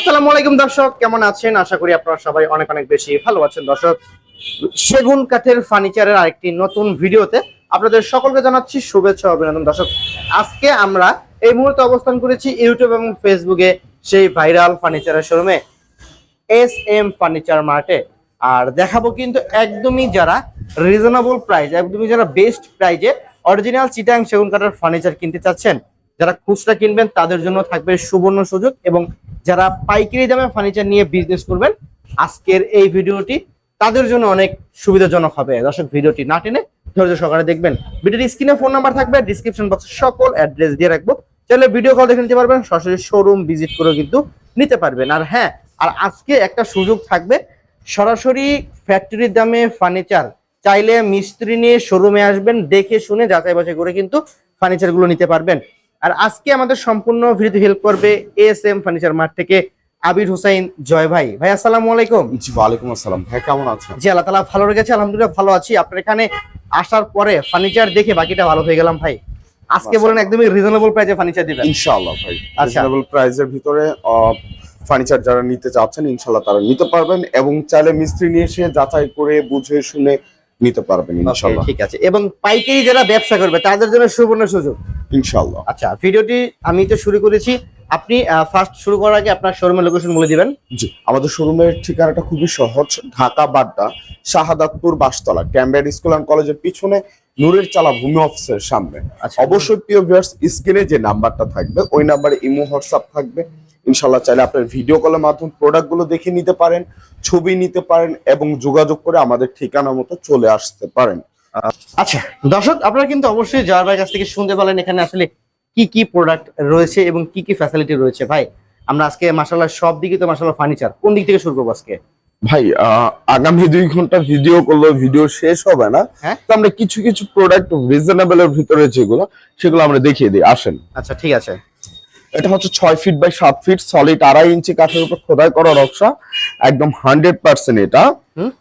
আসসালামু আলাইকুম দর্শক, কেমন আছেন? আশা করি আপনারা সবাই অনেক অনেক বেশি ভালো আছেন দর্শক। সেগুন কাঠের ফার্নিচারের আরেকটি নতুন ভিডিওতে আপনাদের সকলকে জানাচ্ছি শুভেচ্ছা অভিনন্দন। দর্শক, আজকে আমরা এই মুহূর্তে অবস্থান করেছি ইউটিউব এবং ফেসবুকে সেই ভাইরাল ফার্নিচারের শোরুমে, এস এম ফার্নিচার মার্টে। আর দেখাবো কিন্তু একদমই যারা রিজনেবল প্রাইস একদমই যারা বেস্ট প্রাইজে অরিজিনাল চিটাং সেগুন কাঠের ফার্নিচার কিনতে চাচ্ছেন যারা খুচরা কিনবেন, তাদের জন্য থাকবে সুবর্ণ সুযোগ এবং যারা পাইকারি দামে ফার্নিচার নিয়ে বিজনেস করবেন, আজকের এই ভিডিওটি তাদের জন্য অনেক সুবিধাজনক হবে। দর্শক, ভিডিওটি না টেনে ধৈর্য সহকারে দেখবেন। ভিডিওর স্ক্রিনে ফোন নাম্বার থাকবে ডিসক্রিপশন বক্সে সকল অ্যাড্রেস দিয়ে রাখব। চাইলে ভিডিও কল দেখে নিতে পারবেন, সরাসরি শোরুম ভিজিট করেও কিন্তু নিতে পারবেন। আর হ্যাঁ আর আজকে একটা সুযোগ থাকবে, সরাসরি ফ্যাক্টরির দামে ফার্নিচার চাইলে মিস্ত্রি নিয়ে শোরুমে আসবেন, দেখে শুনে যাচাই বাছাই করে কিন্তু ফার্নিচারগুলো নিতে পারবেন। আর আজকে আমাদের সম্পূর্ণ ভিডিওতে হেল্প করবে এস এম ফার্নিচার মার্ট থেকে আবির হুসাইন জয় ভাই। ভাই আসসালামু আলাইকুম। জি ওয়ালাইকুম আসসালাম। ভাই কেমন আছেন? জি আল্লাহ তালা ভালো রেখেছে আলহামদুলিল্লাহ ভালো আছি। আপনার এখানে আসার পরে ফার্নিচার দেখে বাকিটা ভালো হয়ে গেলাম ভাই। আজকে বলেন একদমই রিজনেবল প্রাইসে ফার্নিচার দিবেন। ইনশাআল্লাহ ভাই আচ্ছা। রিজনেবল প্রাইসের ভিতরে ফার্নিচার যারা নিতে চাচ্ছেন ইনশাআল্লাহ তারা নিতে পারবেন এবং চাইলে মিস্ত্রি নিয়ে এসে যাচাই করে বুঝে শুনে নিতে পারবেন ইনশাআল্লাহ। ঠিক আছে। এবং পাইকারি যারা ব্যবসা করবে তাদের জন্য সুবর্ণ সুযোগ। ইনশাআল্লাহ। আচ্ছা ভিডিওটি আমি তো শুরু করেছি। আপনি ফার্স্ট শুরু করার আগে আপনার শোরুমের লোকেশন বলে দিবেন। জি আমাদের শোরুমের ঠিকানাটা খুবই সহজ। ঢাকা বাড্ডা শাহাদাতপুর বাসতলা ক্যাম্বেড স্কুল অ্যান্ড কলেজের পিছনে নূরের চালা ভূমি অফিসের সামনে। আচ্ছা। অবশ্যই প্রিয় ভিউয়ার্স স্ক্রিনে যে নাম্বারটা থাকবে ওই নাম্বারে ইমো হোয়াটসঅ্যাপ থাকবে। ইনশাল্লাহ চাইলে আপনার ভিডিও কলের মাধ্যমে প্রোডাক্টগুলো দেখে নিতে পারেন ছবি নিতে পারেন এবং যোগাযোগ করে আমাদের ঠিকানা মতো চলে আসতে পারেন। আচ্ছা দর্শক আপনারা কিন্তু অবশ্যই ভাইয়ের কাছ থেকে শুনতে পেলেন এখানে আসলে কি কি প্রোডাক্ট রয়েছে এবং কি কি ফ্যাসিলিটি রয়েছে ভাই? আমরা আজকে মাসাল্লাহ সব দিকে তো মাসাল্লাহ ফার্নিচার কোন দিক থেকে শুরু করব আজকে? ভাই আগামী দুই ঘণ্টা ভিডিও করলেও ভিডিও শেষ হবে না। হ্যাঁ। তো আমরা কিছু কিছু প্রোডাক্ট রিজনেবল এর ভিতরে যেগুলো সেগুলো আমরা দেখিয়ে দিই। আসেন। আচ্ছা ঠিক আছে। এটা হচ্ছে ছয় ফিট বাই সাত ফিট সলিড আড়াই ইঞ্চি কাঠের উপর খোদাই করা নকশা একদম হান্ড্রেড পার্সেন্ট এটা।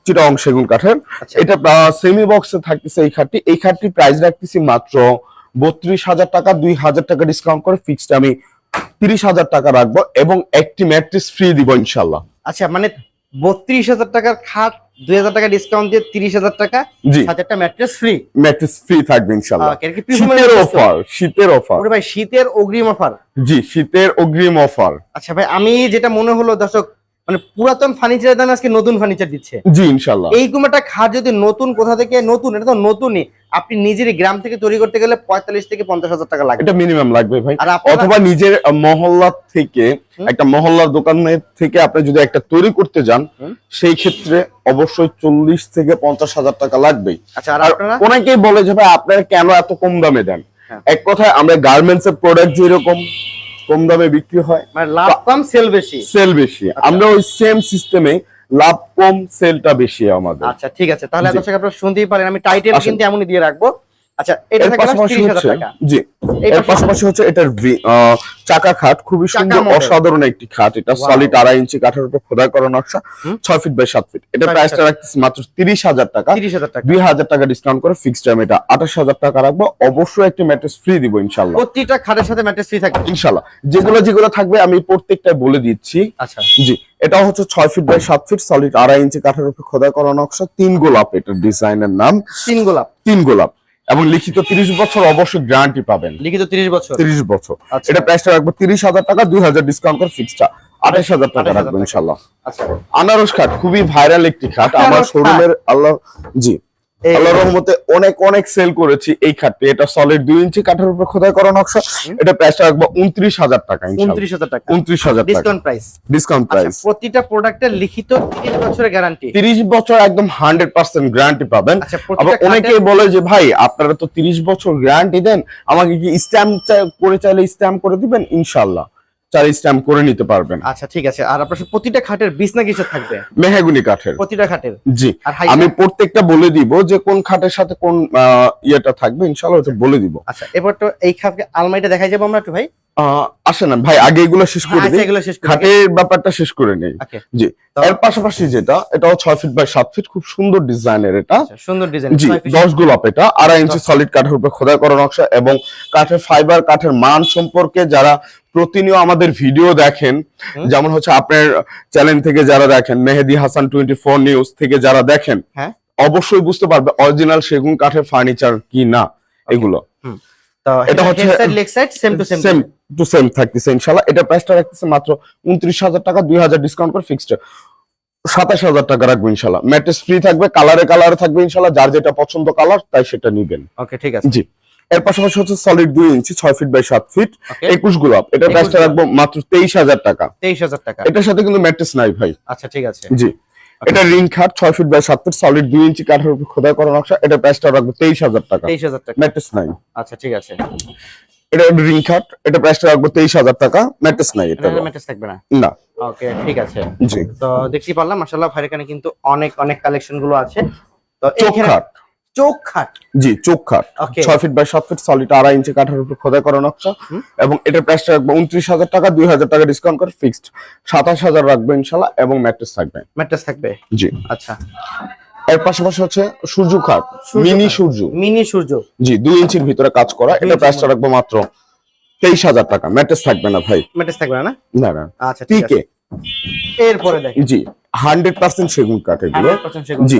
চিটাং সেগুন কাঠের। আচ্ছা। এটা সেমি বক্সে থাকতেছে এই খাটটি। এই খাটটি প্রাইস রাখতেছি মাত্র বত্রিশ হাজার টাকা দুই হাজার টাকা ডিসকাউন্ট করে ফিক্সড আমি তিরিশ হাজার টাকা রাখব এবং একটি ম্যাট্রিক্স ফ্রি দিব ইনশাল্লাহ আচ্ছা মানে বত্রিশ হাজার টাকার খাট দুই হাজার টাকা ডিসকাউন্ট দিয়ে তিরিশ হাজার টাকা হাজারটা ম্যাট্রেস ফ্রি ম্যাট্রেস ফ্রি থাকবে ইনশাল্লাহ। শীতের অফার শীতের অফার ভাই শীতের অগ্রিম অফার জি শীতের অগ্রিম অফার আচ্ছা ভাই আমি যেটা মনে হলো দর্শক মানে পুরাতন ফার্নিচারের দামে আজকে নতুন ফার্নিচার দিচ্ছে। জি ইনশাল্লাহ এইরকম একটা খাট যদি নতুন কোথা থেকে নতুন? এটা তো নতুনই। আপনি নিজের গ্রাম থেকে তৈরি করতে গেলে পঁয়তাল্লিশ থেকে পঞ্চাশ হাজার টাকা লাগবে। এটা মিনিমাম লাগবে ভাই। অথবা নিজের মহল্লা থেকে একটা মহল্লার দোকানের থেকে আপনি যদি একটা তৈরি করতে যান সেই ক্ষেত্রে অবশ্যই চল্লিশ থেকে পঞ্চাশ হাজার টাকা লাগবেই। আচ্ছা আর অনেকেই বলে যে ভাই আপনারা কেন এত কম দামে দেন? হ্যাঁ। এক কথায় আমরা গার্মেন্টস এর প্রোডাক্ট যেরকম কম দামে বিক্রি হয়। মানে লাভ কম সেল বেশি। সেল বেশি। আচ্ছা। আমরা ওই সেম সিস্টেমে লাভ কম সেলটা বেশি আমাদের। আচ্ছা ঠিক আছে। তাহলে আপনার দর্শক আপনারা শুনতেই পারেন আমি টাইটেল। কিন্তু এমনই দিয়ে রাখব। আচ্ছা এটা পাশাপাশি হচ্ছে জি এর পাশাপাশি হচ্ছে এটার চাকা খাট খুবই সুন্দর অসাধারণ একটি খাট। এটা. সলিড আড়াই ইঞ্চি কাঠের উপর খোদাই করা নকশা ছয় ফিট বাই সাত ফিট এটা প্রাইসটা রাখতেছি মাত্র তিরিশ হাজার টাকা। তিরিশ হাজার টাকা। দুই হাজার টাকা ডিসকাউন্ট করে ফিক্সড টাইম এটা। আঠাশ হাজার টাকা রাখব। অবশ্যই একটি ম্যাট্রেস ফ্রি দিব ইনশাল্লাহ। প্রতিটা খাটের সাথে ম্যাট্রেস ফ্রি থাকবে? ইনশাল্লাহ। যেগুলো যেগুলো থাকবে আমি প্রত্যেকটা বলে দিচ্ছি। আচ্ছা। জি এটা হচ্ছে ছয় ফিট বাই সাত ফিট সলিড আড়াই ইঞ্চি কাঠের উপর খোদাই করা নকশা। তিন গোলাপ এটার ডিজাইনের নাম। তিন গোলাপ। তিন গোলাপ। এবং লিখিত তিরিশ বছর অবশ্যই গ্যারান্টি পাবেন। লিখিত তিরিশ বছর? তিরিশ বছর। আচ্ছা। এটা প্রাইসটা রাখব তিরিশ হাজার টাকা দুই হাজার ডিসকাউন্ট করে ফিক্সটা আঠাশ হাজার টাকা 28,000 রাখব টাকা। ইনশাল্লাহ আচ্ছা। আনারস খাট খুবই ভাইরাল একটি খাট। আমার শোরুমের আল্লাহ জি। এই- আল্লাহ রহমতে অনেক অনেক সেল করেছি এই খাটটি। এটা সলিড দুই ইঞ্চি কাঠের উপর খোদাই করা নকশা। এটা প্রাইসটা রাখব উনত্রিশ হাজার টাকা উনত্রিশ হাজার টাকা। উনত্রিশ হাজার ডিসকাউন্ট প্রাইস ডিসকাউন্ট প্রাইস প্রতিটা প্রোডাক্টের লিখিত তিরিশ বছরের গ্যারান্টি তিরিশ বছর একদম হান্ড্রেড পার্সেন্ট গ্যারান্টি পাবেন। আচ্ছা আবার অনেকেই বলে যে ভাই আপনারা তো তিরিশ বছর গ্যারান্টি দেন আমাকে কি স্ট্যাম্প করে চাইলে স্ট্যাম্প করে দিবেন? ইনশাল্লাহ চাইলে স্ট্যাম্প করে নিতে পারবেন। আচ্ছা ঠিক আছে। আর আপনার প্রতিটা খাটের বিছনা কিসের থাকবে? মেহাগুনি কাঠের। প্রতিটা খাটের? জি। আমি প্রত্যেকটা বলে দিব যে কোন খাটের সাথে কোন ইয়েটা থাকবে ইনশাল্লাহ ওটা বলে দিব। আচ্ছা এবার তো এই খাটকে আলমারিটা দেখাই যাব আমরা একটু ভাই? আসে না ভাই আগে এগুলো শেষ করে আচ্ছা দিই। খাটের ব্যাপারটা শেষ করে নেই। জি। এর পাশাপাশি যেটা এটাও ছয় ফিট বাই সাত ফিট খুব সুন্দর ডিজাইনের এটা। আচ্ছা, সুন্দর ডিজাইন জি দশ গোলাপ এটা আড়াই ইঞ্চি সলিড কাঠের উপর খোদাই করা নকশা এবং কাঠের ফাইবার কাঠের মান সম্পর্কে যারা প্রতিনিয়ত আমাদের ভিডিও দেখেন। যেমন হচ্ছে আপনার চ্যানেল থেকে যারা দেখেন Mehedi Hasan twenty four news থেকে যারা দেখেন হ্যাঁ। অবশ্যই বুঝতে পারবে অরিজিনাল সেগুন কাঠের ফার্নিচার কি না এগুলো। এটা এটা হচ্ছে- হচ্ছে leg side same to same same to same থাকতেছে ইনশাল্লাহ এটা প্রাইসটা রাখতেছে মাত্র উনত্রিশ হাজার টাকা দুই হাজার ডিসকাউন্ট করে ফিক্সড সাতাশ হাজার টাকা রাখব ইনশাল্লাহ ম্যাট্রেস ফ্রি থাকবে কালারে কালারে থাকবে যার যেটা পছন্দ কালার তাই সেটা নিবেন। ওকে ঠিক আছে। জি। এর পাশাপাশি হচ্ছে সলিড দুই ইঞ্চি ছয় ফিট বাই সাত ফিট একুশ গোলাপ। এটা প্রাইসটা রাখব মাত্র তেইশ হাজার টাকা। তেইশ হাজার টাকা। এটার সাথে কিন্তু ম্যাট্রেস নাই ভাই। আচ্ছা ঠিক আছে। জি। এটা রিং খাট ছয় ফিট বাই সাত ফিট সলিড দুই ইঞ্চি কাঠের উপর খোদাই করা নকশা। এটা প্রাইসটা রাখব তেইশ হাজার টাকা। তেইশ হাজার টাকা। ম্যাট্রেস নাই। আচ্ছা ঠিক আছে। এটা রিং খাট এটা প্রাইসটা রাখব তেইশ হাজার টাকা। ম্যাট্রেস নাই এটা। ম্যাট্রেস থাকবে না? না। ওকে ঠিক আছে। জি। তো দেখতে পারলাম মাশাআল্লাহ ভাইয়ের এখানে কিন্তু অনেক অনেক কালেকশনগুলো আছে। তো খাট। চোখ খাট। জি চোখ খাট। ছয় ফিট বাই সাত ফিট সলিড আড়াই ইঞ্চি কাঠের উপর খোদাই করা নকশা। এবং এটার প্রাইসটা রাখব উনত্রিশ হাজার টাকা দুই হাজার টাকা ডিসকাউন্ট করে ফিক্সড সাতাশ হাজার রাখব ইনশাল্লাহ এবং ম্যাট্রেস থাকবে। ম্যাট্রেস থাকবে? জি। আচ্ছা। এর পাশাপাশি হচ্ছে সূর্য খাট মিনি সূর্য। মিনি সূর্য। জি দুই ইঞ্চির ভিতরে কাজ করা। এটা প্রাইসটা রাখব মাত্র তেইশ হাজার টাকা। ম্যাট্রেস থাকবে না ভাই। ম্যাট্রেস থাকবে না না? না আচ্ছা ঠিক আছে। এরপরে দেখেন। জি হান্ড্রেড পার্সেন্ট সেগুন কাঠ এগুলো। জি।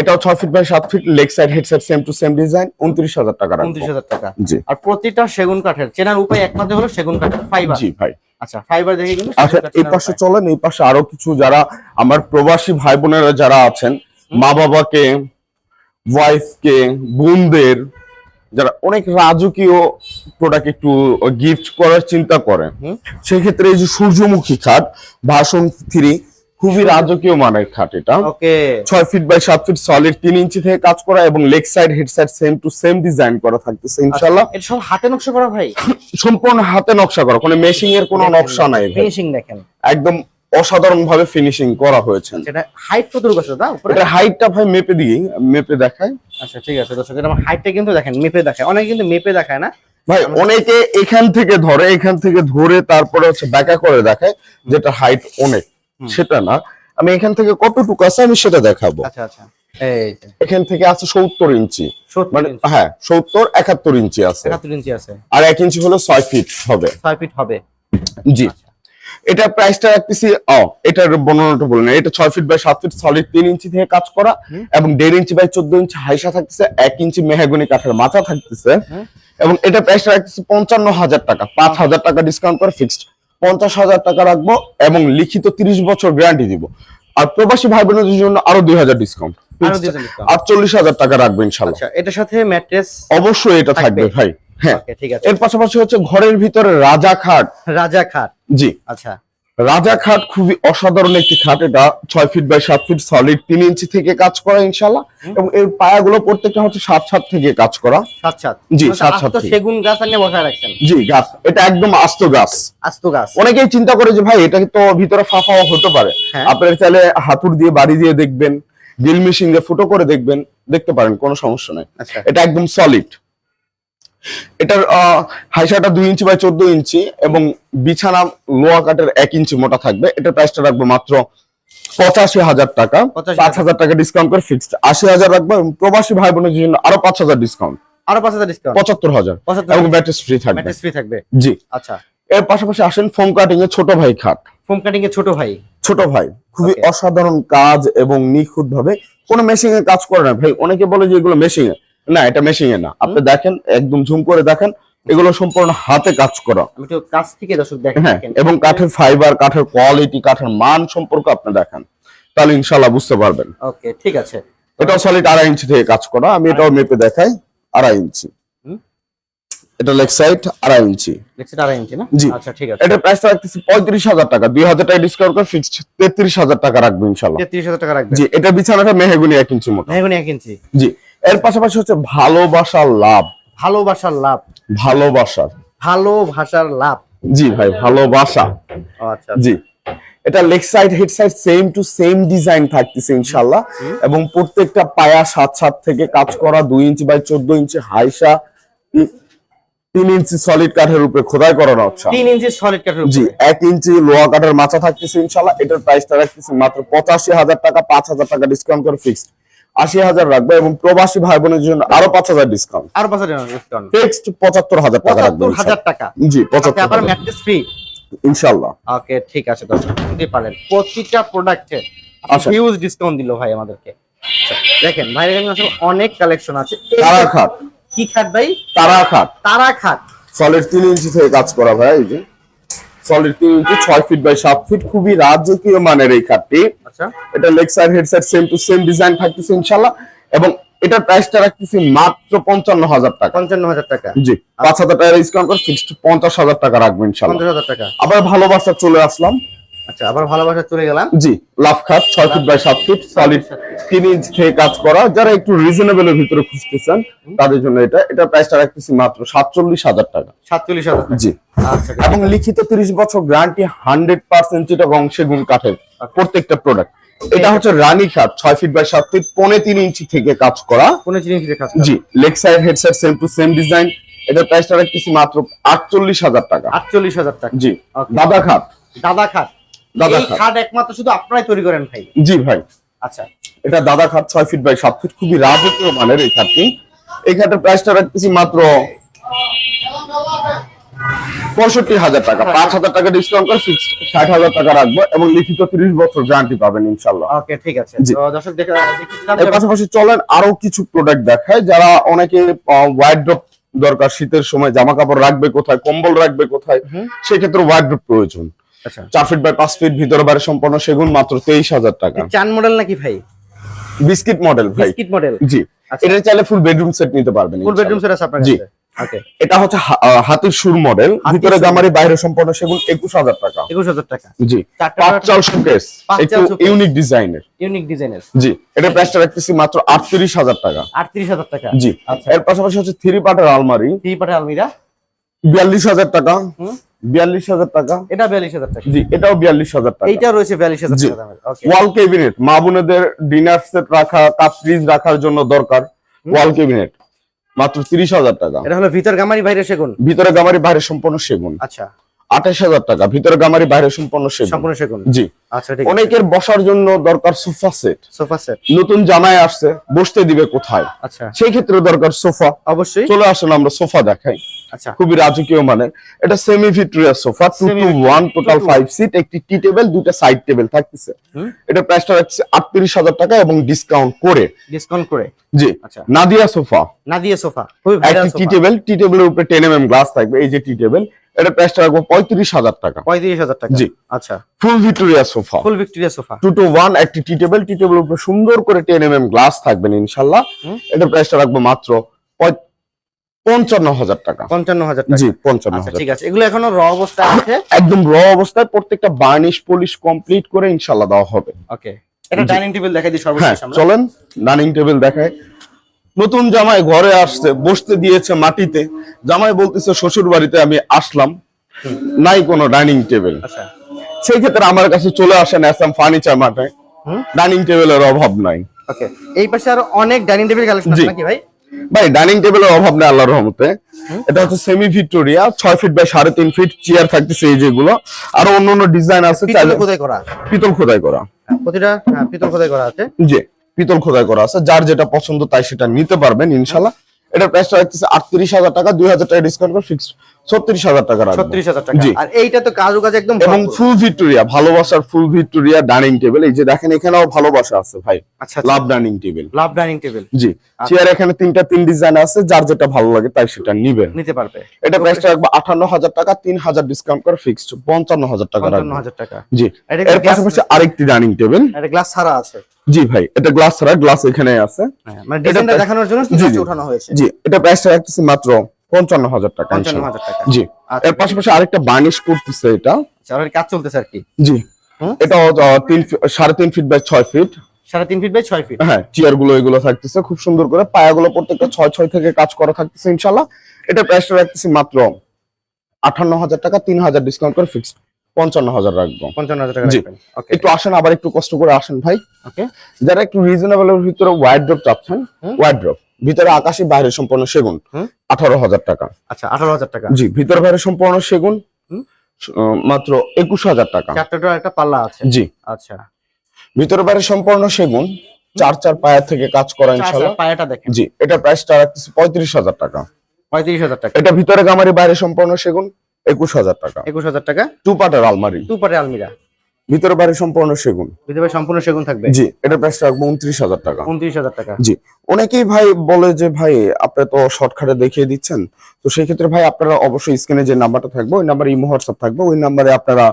এটাও ছয় ফিট বাই সাত feet leg side head side same to same design উনত্রিশ হাজার টাকা রাখব উনত্রিশ হাজার টাকা। জি। আর প্রতিটা সেগুন কাঠের চেনার উপায় একমাত্র হলো সেগুন কাঠের ফাইবার জি ভাই। আচ্ছা ফাইবার দেখে কিন্তু আচ্ছা এই পাশে চলেন এই পাশে আরও কিছু যারা আমার প্রবাসী ভাই বোনেরা যারা আছেন মা বাবাকে ওয়াইফকে বোনদের যারা অনেক রাজকীয় প্রোডাক্ট একটু গিফট করার চিন্তা করেন হুম। সেক্ষেত্রে এই যে সূর্যমুখী খাট ভাষণ থ্রি খুবই রাজকীয় মানের খাট এটা। ওকে। ছয় ফিট বাই সাত ফিট সলিড তিন ইঞ্চি থেকে কাজ করা এবং leg side head side same to same design করা থাকতেছে ইনশাল্লাহ এটা সব হাতে নকশা করা ভাই? সম্পূর্ণ হাতে নকশা করা কোনো মেশিং এর কোনো নকশা নাই ফিনিশিং দেখেন। একদম অসাধারণ ভাবে ফিনিশিং করা হয়েছে। সেটা হাইট কত আছে দাদা উপরে? এটা হাইটটা ভাই মেপে দিয়ে মেপে দেখায় আচ্ছা ঠিক আছে দর্শক এটা হাইটটা কিন্তু দেখেন মেপে দেখায়। অনেকে কিন্তু মেপে দেখায় না। ভাই অনেকে এখান থেকে ধরে এখান থেকে ধরে তারপরে হচ্ছে ব্যাকা করে দেখায় যেটা হাইট অনেক। সেটা না। আমি এখান থেকে কতটুকু আছে আমি সেটা দেখাবো। আচ্ছা আচ্ছা। এখান থেকে আছে সত্তর ইঞ্চি। মানে হ্যাঁ সত্তর একাত্তর ইঞ্চি আছে। 71 ইঞ্চি আছে। আর এক ইঞ্চি হলো ছয় ফিট হবে। 6 ফিট হবে। জি। এটা প্রাইসটা রাখতেছি ও এটার বর্ণনাটা বলুন এটা ছয় ফিট বাই সাত ফিট সলিড তিন ইঞ্চি থেকে কাজ করা এবং দেড় ইঞ্চি বাই চোদ্দ ইঞ্চি হাইসা থাকতেছে এক ইঞ্চি মেহাগনি কাঠের মাথা থাকতেছে। এবং এটা প্রাইসটা রাখতেছে পঞ্চান্ন হাজার টাকা। পাঁচ হাজার টাকা ডিসকাউন্ট করে ফিক্সড পঞ্চাশ হাজার টাকা রাখব এবং লিখিত তিরিশ বছর গ্যারান্টি দিব। আর প্রবাসী ভাই বোনদের জন্য আরও দুই হাজার ডিসকাউন্ট আটচল্লিশ হাজার টাকা রাখব ইনশাল্লাহ। আচ্ছা এটার সাথে ম্যাট্রেস অবশ্যই এটা থাকবে? থাকবে। ভাই হ্যাঁ। ঠিক আছে। এর পাশাপাশি হচ্ছে ঘরের ভিতরে রাজা খাট রাজা খাট জি। আচ্ছা। রাজা খাট খুবই অসাধারণ একটি খাট। এটা ছয় ফিট বাই সাত ফিট সলিড তিন ইঞ্চি থেকে কাজ করা ইনশাল্লাহ এবং এর পায়াগুলো প্রত্যেকটা হচ্ছে সাত সাত থেকে কাজ করা। সাত সাত। জি, মানে সাত সাত সেগুন গাছ বসায় রাখছেন? জি গাছ। এটা একদম আস্ত গাছ। আস্ত গাছ। অনেকেই চিন্তা করে যে ভাই এটা তো ভিতরে ফাফাও হতে পারে? হ্যাঁ। আপনারা চাইলে হাতুর দিয়ে বাড়ি দিয়ে দেখবেন ড্রিল মেশিন দিয়ে ফুটো করে দেখবেন দেখতে পারেন কোনো সমস্যা নাই। আচ্ছা। এটা একদম সলিড এটার হাইসাটা দুই ইঞ্চি বাই চোদ্দ ইঞ্চি এবং বিছানা লোয়া কাঠের এক ইঞ্চি মোটা থাকবে। এটার প্রাইসটা রাখব মাত্র পঁচাশি হাজার টাকা। পাঁচ হাজার টাকা ডিসকাউন্ট করে ফিক্সড আশি হাজার রাখব প্রবাসী ভাই বোনের জন্য আরও পাঁচ হাজার ডিসকাউন্ট আরও পাঁচ হাজার ডিসকাউন্ট পঁচাত্তর হাজার। পঁচাত্তর এবং ব্যাটারি ফ্রি থাকবে। ম্যাট্রেস ফ্রি থাকবে। জি। আচ্ছা। এর পাশাপাশি আসেন ফোম কাটিং এর ছোট ভাই খাট। ফোম কাটিং এর ছোট ভাই। ছোট ভাই। খুবই অসাধারণ কাজ এবং নিখুঁত ভাবে কোনো মেশিং এ কাজ করে না ভাই। অনেকে বলে যে এগুলো মেশিং এ। না এটা মেশিং এ না। আপনি দেখেন একদম ঝুম করে দেখেন এগুলো সম্পূর্ণ হাতে কাজ করা। কাছ থেকে দর্শক দেখেন হ্যাঁ এবং কাঠের ফাইবার কাঠের কোয়ালিটি কাঠের মান সম্পর্কে আপনি দেখেন। তাহলে ইনশাল্লাহ বুঝতে পারবেন। ওকে ঠিক আছে। এটাও সলিড আড়াই ইঞ্চি থেকে কাজ করা। আমি এটাও মেপে দেখাই আড়াই ইঞ্চি এটা লেগ সাইড আড়াই ইঞ্চি আড়াই ইঞ্চি না? জি। আচ্ছা ঠিক আছে। এটা রাখতেছি হাজার টাকা। দুই হাজার টাকা ডিসকাউন্ট করে ফিক্সড তেত্রিশ হাজার টাকা রাখব টাকা জি এটা বিছানাটা মেহেগুনি ইঞ্চি মোটা মেহগুনি এক ইঞ্চি জি। এর পাশাপাশি হচ্ছে ভালোবাসার লাভ। ভালোবাসার লাভ। ভালোবাসার। ভালোবাসার লাভ। জি ভাই ভালোবাসা। আচ্ছা জি। এটা leg side head side same to same design থাকতেছে ইনশাল্লাহ এবং প্রত্যেকটা পায়া সাত সাত থেকে কাজ করা দুই ইঞ্চি বাই চোদ্দ ইঞ্চি হাইসা তিন ইঞ্চি সলিড কাঠের উপরে খোদাই করা নকশা তিন ইঞ্চি সলিড কাঠের জি এক ইঞ্চি লোহা কাঠের মাথা থাকতেছে ইনশাল্লাহ এটার প্রাইসটা রাখতেছে মাত্র পঁচাশি হাজার টাকা পাঁচ হাজার টাকা ডিসকাউন্ট করে ফিক্সড আশি হাজার রাখব এবং প্রবাসী ভাই বোনের জন্য আরও পাঁচ হাজার ডিসকাউন্ট আর পাঁচ হাজার ডিসকাউন্ট ফিক্সড পঁচাত্তর হাজার টাকা রাখব হাজার টাকা। জি পঁচাত্তর আবার ম্যাট্রেস ফ্রি ইনশাল্লাহ। ওকে ঠিক আছে দর্শক পারেন প্রতিটা প্রোডাক্টে। হিউজ ডিসকাউন্ট দিল ভাই আমাদেরকে। আচ্ছা, দেখেন ভাইয়ের এখানে আসলে অনেক কালেকশন আছে। তারা খাট কি খাট ভাই? তারা খাট তারা খাট সলিড তিন ইঞ্চি থেকে কাজ করা ভাই এই যে। সলিড তিন ইঞ্চি ছয় ফিট বাই সাত ফিট খুবই রাজকীয় মানের এই খাটটি। আচ্ছা। এটা Lexar headset head same to same design থাকতেছে ইনশাল্লাহ এবং এটার প্রাইসটা রাখতেছি মাত্র পঞ্চান্ন হাজার টাকা। পঞ্চান্ন হাজার টাকা। জি পাঁচ হাজার টাকা ডিসকাউন্ট করে ফিক্সড পঞ্চাশ হাজার টাকা রাখবেন ইনশাল্লাহ পঞ্চাশ হাজার টাকা। আবার ভালোবাসা চলে আসলাম। আচ্ছা আবার ভালোবাসা চলে গেলাম। জি লাভ খাট ছয় ফিট বাই সাত ফিট সলিড তিন ইঞ্চ থেকে কাজ করা। যারা একটু রিজনেবলের ভিতরে খুঁজতেছেন তাদের জন্য এটা এটা প্রাইসটা রাখতেছি মাত্র সাতচল্লিশ হাজার টাকা। সাতচল্লিশ হাজার জি। আচ্ছা এবং লিখিত তিরিশ বছর গ্যারান্টি হান্ড্রেড পার্সেন্ট চিটাগং সেগুন কাঠের প্রত্যেকটা প্রোডাক্ট এটা হচ্ছে রানী খাট ছয় ফিট বাই সাত ফিট পৌনে তিন ইঞ্চি থেকে কাজ করা। কোনো জিনিস কাজ জি leg side head side same to same design এটার প্রাইসটা রাখতেছি মাত্র আটচল্লিশ হাজার টাকা। আটচল্লিশ হাজার টাকা। জি। দাদা খাট দাদা খাট দাদা খাট একমাত্র শুধু আপনারাই তৈরি করেন ভাই? জি ভাই। আচ্ছা। এটা দাদা খাট ছয় ফিট বাই সাত ফিট খুবই রাজকীয় মানের এই খাটটি এই খাটের প্রাইসটা রাখতেছি মাত্র পঁয়ষট্টি হাজার টাকা। পাঁচ হাজার টাকা ডিসকাউন্ট করে ষাট হাজার টাকা রাখব এবং লিখিত তিরিশ বছর গ্যারান্টি পাবেন ইনশাল্লাহ ওকে ঠিক আছে। দর্শক এর পাশাপাশি চলেন আরও কিছু প্রোডাক্ট দেখায়। যারা অনেকে ওয়াইড্রপ দরকার শীতের সময় জামা কাপড় রাখবে কোথায় কম্বল রাখবে কোথায়। সেক্ষেত্রে ওয়াইড্রপ প্রয়োজন। আচ্ছা চার ফিট বাই পাঁচ ফিট ভিতরে বাইরে সম্পন্ন সেগুন মাত্র তেইশ হাজার টাকা। চান মডেল নাকি ভাই? বিস্কিট মডেল ভাই। বিস্কিট মডেল জি। আচ্ছা। এটা চাইলে ফুল বেডরুম সেট নিতে পারবেন ফুল বেডরুম সেট আছে আপনার জি। কাছে? ওকে এটা হচ্ছে হাতির সুর মডেল ভিতরে গামারি বাইরে সম্পন্ন সেগুন একুশ হাজার টাকা। একুশ হাজার টাকা। জি। চারটা পাঁচ চাল শোকেস একটু ইউনিক ডিজাইনের ইউনিক ডিজাইনের জি। এটা প্রাইসটা রাখতেছি মাত্র আটত্রিশ হাজার টাকা। আটত্রিশ হাজার টাকা। জি। আচ্ছা। এর পাশাপাশি হচ্ছে থ্রি পার্টের আলমারি। থ্রি পাটে আলমিরা? বিয়াল্লিশ হাজার টাকা। হুম। বিয়াল্লিশ হাজার টাকা। এটা বিয়াল্লিশ হাজার টাকা। জি এটাও বিয়াল্লিশ হাজার টাকা। এইটা রয়েছে বিয়াল্লিশ হাজার টাকা ওয়াল কেবিনেট মা বোনেদের ডিনার সেট রাখা কাপ ফ্রিজ রাখার জন্য দরকার। ওয়াল কেবিনেট মাত্র তিরিশ হাজার টাকা। এটা হলো ভিতর গামারি বাইরে সেগুন? ভিতরে গামারি বাইরে সম্পূর্ণ সেগুন। আচ্ছা। আঠাশ হাজার টাকা ভিতরে গামারি বাইরে সম্পূর্ণ সেগুন। সম্পূর্ণ সেগুন। জি। আচ্ছা ঠিক অনেকের বসার জন্য দরকার সোফা সেট। Sofa set. নতুন জামাই আসছে বসতে দিবে কোথায়? আচ্ছা। সেই ক্ষেত্রে দরকার সোফা। অবশ্যই। চলে আসেন আমরা সোফা দেখাই। খুবই রাজকীয় মানে এটা semi Victoria sofa two two one total five seat একটি টি টেবিল দুটা সাইড টেবিল থাকতেছে। এটা প্রাইসটা রাখছে আটত্রিশ হাজার টাকা এবং ডিসকাউন্ট করে। ডিসকাউন্ট করে। জি। আচ্ছা। নাদিয়া সোফা নাদিয়া সোফা একটি টি টেবিল টি টেবিলের উপরে টেন এম এম গ্লাস থাকবে এই যে টি টেবিল এটা প্রাইসটা রাখব পঁয়ত্রিশ হাজার টাকা। পঁয়ত্রিশ হাজার টাকা। জি। আচ্ছা। Full Victoria sofa full Victoria sofa two two one একটি টি টেবিল টি টেবিলের উপরে সুন্দর করে টেন এম এম গ্লাস থাকবেন ইনশাল্লাহ। এটা প্রাইসটা রাখব মাত্র পঞ্চান্ন হাজার টাকা। পঞ্চান্ন হাজার টাকা। জি পঞ্চান্ন আচ্ছা হাজার ঠিক আছে। এগুলো এখনও র অবস্থায় আছে? একদম র অবস্থায় প্রত্যেকটা বার্নিশ পলিশ কমপ্লিট করে ইনশাল্লাহ দেওয়া হবে। ওকে এটা ডাইনিং টেবিল দেখাই দিই হ্যাঁ সর্বশেষ আমরা। চলেন ডাইনিং টেবিল দেখায় নতুন জামাই ঘরে আসছে বসতে দিয়েছে মাটিতে। জামাই বলতেছে শ্বশুর বাড়িতে আমি আসলাম। নাই কোনো ডাইনিং টেবিল আচ্ছা। সেই ক্ষেত্রে আমার কাছে চলে আসেন অ্যাসাম ফার্নিচার মাঠে। ডাইনিং টেবিলের অভাব নাই। ওকে এই পাশে আরও অনেক ডাইনিং টেবিল কালেকশন আছে নাকি ভাই? ভাই ডাইনিং টেবিলের অভাব নেই আল্লাহর রহমতে। এটা হচ্ছে সেমি ভিক্টোরিয়া ছয় ফিট বাই সাড়ে তিন ফিট চেয়ার থাকতেছে এই যেগুলো। আরও অন্য অন্য ডিজাইন আছে পিতল খোদাই করা। পিতল খোদাই করা। হ্যাঁ, প্রতিটা হ্যাঁ পিতল খোদাই করা আছে। জি পিতল খোদাই করা আছে। যার যেটা পছন্দ তাই সেটা নিতে পারবেন ইনশাল্লাহ এটা প্রাইসটা রাখতেছে আটত্রিশ হাজার টাকা দুই হাজার টাকা ডিসকাউন্ট করে ফিক্সড ছত্রিশ হাজার টাকা রাখব। ছত্রিশ হাজার টাকা। আর এইটা তো কাজু কাজ একদম এবং ফুল ভিক্টোরিয়া ভালোবাসার ফুল ভিক্টোরিয়া ডাইনিং টেবিল এই যে দেখেন এখানেও ভালোবাসা আছে ভাই। আচ্ছা love dining table love dining table জি। চেয়ার এখানে তিনটা তিন ডিজাইন আছে। যার যেটা ভালো লাগে তাই সেটা নিবেন নিতে পারবে। এটা প্রাইসটা রাখব আঠান্ন হাজার টাকা তিন হাজার ডিসকাউন্ট করে ফিক্সড পঞ্চান্ন হাজার টাকা পঞ্চান্ন হাজার টাকা। জি। এর পাশাপাশি আরেকটি ডাইনিং টেবিল এটা গ্লাস ছাড়া আছে। জি ভাই এটা গ্লাস ছাড়া গ্লাস এখানে আছে। হ্যাঁ, মানে ডিজাইনটা দেখানোর জন্য জি, গ্লাসটা জি। উঠানো হয়েছে। জি এটা প্রাইসটা রাখতেছি মাত্র পঞ্চান্ন হাজার টাকা পঞ্চান্ন হাজার টাকা। জি। আচ্ছা। এর পাশাপাশি আরেকটা বার্নিশ করতেছে এটা। আচ্ছা, কাজ চলতেছে আর কি। জি। এটা তিন সাড়ে তিন ফিট বাই ছয় ফিট। সাড়ে তিন ফিট বাই ছয় ফিট। হ্যাঁ চেয়ারগুলো এগুলো থাকতেছে খুব সুন্দর করে। পায়াগুলো প্রত্যেকটা ছয় ছয় থেকে কাজ করা থাকতেছে ইনশাল্লাহ। এটা প্রাইসটা রাখতেছি মাত্র আঠান্ন হাজার টাকা তিন হাজার ডিসকাউন্ট করে ফিক্সড পঞ্চান্ন হাজার রাখব। পঞ্চান্ন হাজার টাকা একটু আসেন আবার একটু কষ্ট করে আসেন ভাই। ওকে যারা একটু রিজনেবল এর ভিতরে ওয়াইড ড্রপ চাচ্ছেন। ওয়াইড ড্রপ ভিতরে আকাশি বাইরে সম্পূর্ণ সেগুন। আঠারো হাজার টাকা। আচ্ছা আঠারো হাজার টাকা। জি ভিতরে বাইরে সম্পূর্ণ সেগুন মাত্র একুশ হাজার টাকা। চারটা একটা পাল্লা আছে? জি। আচ্ছা। ভিতরে বাইরে সম্পূর্ণ সেগুন চার চার পায়ের থেকে কাজ করা ইনশাল্লাহ পায়াটা দেখেন। জি এটা প্রাইসটা রাখতেছি পঁয়ত্রিশ হাজার টাকা। পঁয়ত্রিশ হাজার টাকা। এটা ভিতরে গামারি বাইরে সম্পূর্ণ সেগুন একুশ হাজার টাকা। একুশ হাজার টাকা? টু পার্টের আলমারি। টু পারে আলমিরা। ভিতরে বাইরে সম্পূর্ণ সেগুন। ভিতরে সম্পূর্ণ সেগুন থাকবে? জি এটা প্রাইসটা রাখব উনত্রিশ হাজার টাকা। উনত্রিশ হাজার টাকা। জি অনেকেই ভাই বলে যে ভাই আপনি তো শর্টকাটে দেখিয়ে দিচ্ছেন। তো সেই ক্ষেত্রে ভাই আপনারা অবশ্যই স্ক্রিনে যে নাম্বারটা থাকবে ওই নাম্বারে ইমো হোয়াটসঅ্যাপ থাকবে। ওই নাম্বারে আপনারা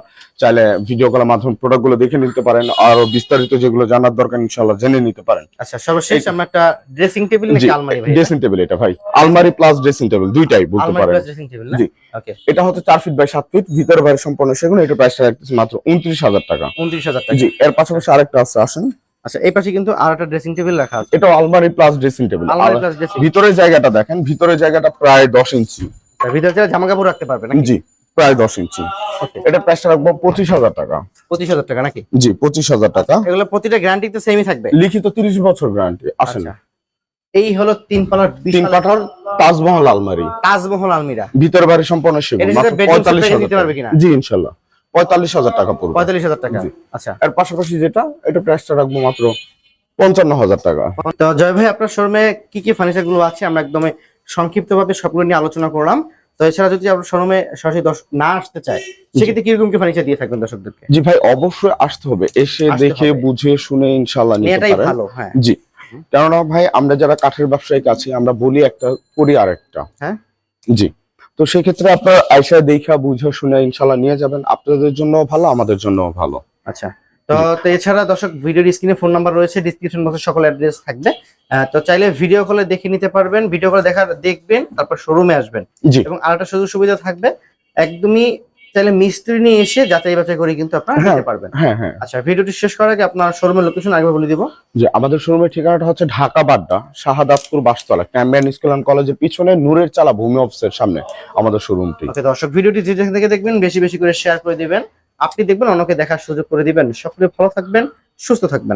চাইলে ভিডিও কলের মাধ্যমে প্রোডাক্টগুলো দেখে নিতে পারেন। আর বিস্তারিত যেগুলো জানার দরকার ইনশাআল্লাহ জেনে নিতে পারেন। আচ্ছা সর্বশেষ আমরা একটা ড্রেসিং টেবিল নাকি আলমারি ভাই? ড্রেসিং টেবিল এটা ভাই। আলমারি প্লাস ড্রেসিং টেবিল দুইটাই বলতে পারেন। আলমারি প্লাস ড্রেসিং টেবিল না? জি। ওকে এটা হচ্ছে চার ফিট বাই সাত ফিট ভিতরে বাইরে সম্পূর্ণ সেগুন। এটা প্রাইসটা রাখতেছি মাত্র উনত্রিশ হাজার টাকা। উনত্রিশ হাজার টাকা। জি এর পাশাপাশি আরেকটা আছে আসেন। আচ্ছা এই পাশে কিন্তু আর একটা ড্রেসিং টেবিল রাখা আছে। এটা আলমারি প্লাস ড্রেসিং টেবিল আলমারি প্লাস ড্রেসিং ভিতরের জায়গাটা দেখেন ভিতরের জায়গাটা প্রায় দশ ইঞ্চি। ভিতরে যারা জামা কাপড় রাখতে পারবে নাকি? জি প্রায় দশ ইঞ্চি। এটা প্রাইসটা রাখব পঁচিশ হাজার টাকা। নাকি? জি টাকা। এগুলো প্রতিটা সেমই থাকবে? লিখিত তিরিশ বছর গ্যারান্টি আসেন। আচ্ছা। এই হলো তিন পালার তিন তাজমহল আলমারি। তাজমহল আলমিরা। ভিতরে বাড়ি সম্পূর্ণ সেগুন দিতে পারবে কিনা? জি ইনশাল্লাহ। পঁয়তাল্লিশ হাজার টাকা পড়বে। পঁয়তাল্লিশ হাজার টাকা। আচ্ছা। এর পাশাপাশি যেটা এটা প্রাইসটা রাখব মাত্র পঞ্চান্ন হাজার টাকা। তো জয় ভাই আপনার শোরুমে কি কি ফার্নিচারগুলো আছে? আমরা একদমই সংক্ষিপ্তভাবে সবগুলো নিয়ে আলোচনা করলাম। তো এছাড়া যদি আপনার শোরুমে সরাসরি না আসতে চায় সেক্ষেত্রে কীরকম কি ফার্নিচার দিয়ে থাকবেন দর্শকদেরকে? জি ভাই অবশ্যই আসতে হবে। এসে দেখে বুঝে শুনে ইনশাল্লাহ নিতে এটাই পারেন। ভালো হ্যাঁ। জি। কেননা ভাই আমরা যারা কাঠের ব্যবসায়িক আছি আমরা বলি একটা করি আরেকটা। হ্যাঁ। জি। তো সেক্ষেত্রে আপনার আয়সা দেখা বুঝে শুনে ইনশাল্লাহ নিয়ে যাবেন। আপনাদের জন্য ভালো আমাদের জন্য ভালো। আচ্ছা। তো তো এছাড়া দর্শক ভিডিওর স্ক্রিনে ফোন নাম্বার রয়েছে ডিসক্রিপশন বক্সে সকল অ্যাড্রেস থাকবে। তো চাইলে ভিডিও কলে দেখে নিতে পারবেন ভিডিও কলে দেখা দেখবেন তারপর শোরুমে আসবেন। জি। এবং আরেকটা সুযোগ সুবিধা থাকবে একদমই চাইলে মিস্ত্রি নিয়ে এসে যাচাই বাছাই করে কিন্তু আপনারা হ্যাঁ। নিতে পারবেন। হ্যাঁ হ্যাঁ। আচ্ছা ভিডিওটি শেষ করার আগে আপনার শোরুমের লোকেশন আগে বলে দিব। যে আমাদের শোরুমের ঠিকানাটা হচ্ছে Dhaka Badda Shahadatpur Bastola Cambrian school and কলেজের পিছনে নূরের চালা ভূমি অফিসের সামনে আমাদের শোরুমটি। ওকে দর্শক ভিডিওটি যে যেখান থেকে দেখবেন বেশি বেশি করে শেয়ার করে দিবেন। আপনি দেখবেন অন্যকে দেখার সুযোগ করে দিবেন। সকলে ভালো থাকবেন সুস্থ থাকবেন।